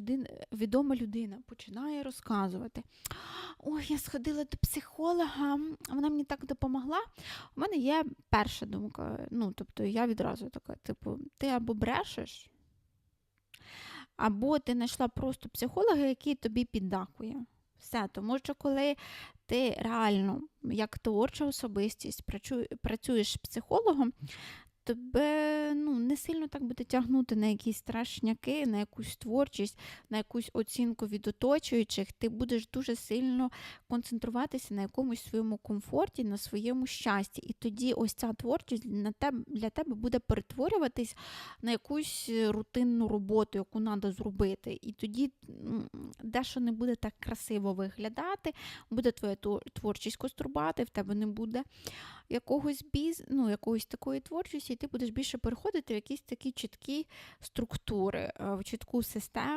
людина, відома людина починає розказувати. Ой, я сходила до психолога, вона мені так допомогла. У мене є перша думка. Ну, тобто я відразу така, типу, ти або брешеш, або ти знайшла просто психолога, який тобі піддакує. Все, тому що коли ти реально, як творча особистість, працюєш з психологом, тебе ну, не сильно так буде тягнути на якісь страшняки, на якусь творчість, на якусь оцінку від оточуючих. Ти будеш дуже сильно концентруватися на якомусь своєму комфорті, на своєму щасті. І тоді ось ця творчість на тебе, для тебе буде перетворюватись на якусь е, рутинну роботу, яку треба зробити. І тоді дещо не буде так красиво виглядати, буде твоя творчість кострубати, в тебе не буде якогось біз, ну, якоїсь такої творчості, і ти будеш більше переходити в якісь такі чіткі структури, е, в чітку систему.